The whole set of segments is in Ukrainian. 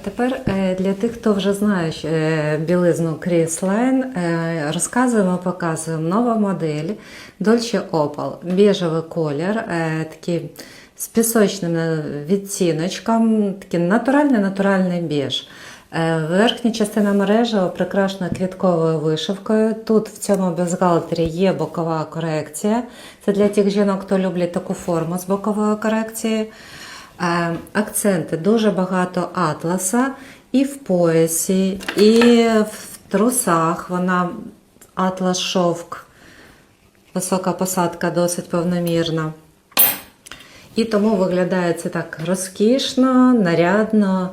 Тепер е, для тих, хто вже знає е, білизну Line, е, розказуємо, показуємо нова модель Dolce Opal. Біжевий колір, такий з пісочним відтіночком, такий натуральний натуральний біж. Верхня частина мережі прикрашена квітковою вишивкою. Тут в цьому бюстгальтері є бокова корекція. Це для тих жінок, хто люблять таку форму з боковою корекцією. Е, Акценти дуже багато атласа і в поясі, і в трусах. Вона атлас шовк, висока посадка досить повномірна. І тому виглядає це так розкішно, нарядно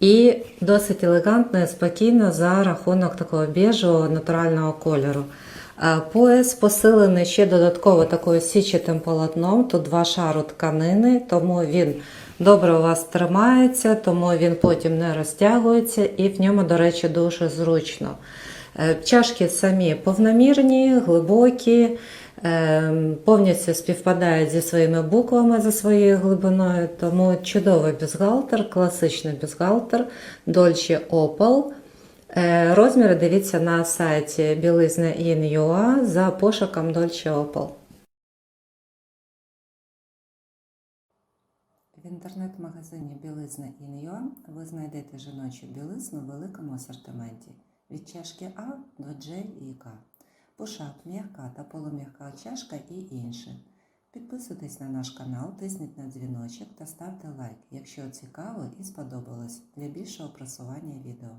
і досить елегантно і спокійно за рахунок такого біжого натурального кольору. Е, Пояс посилений ще додатково такою січатим полотном. Тут два шару тканини, тому він добре у вас тримається, тому він потім не розтягується і в ньому, до речі, дуже зручно. Е, Чашки самі повномірні, глибокі, е, повністю співпадають зі своїми буквами за своєю глибиною, тому чудовий бюстгальтер, класичний бюстгальтер Dolce Opal. Е, Розміри дивіться на сайті білизна In.ua за пошуком Dolce Opal. В інтернет-магазині Білизна In.ua ви знайдете жіночу білизну в великому асортименті від чашки А до J і К. Пушап, м'яка та полум'яка чашка і інше. Підписуйтесь на наш канал, тисніть на дзвіночок та ставте лайк, якщо цікаво і сподобалось для більшого просування відео.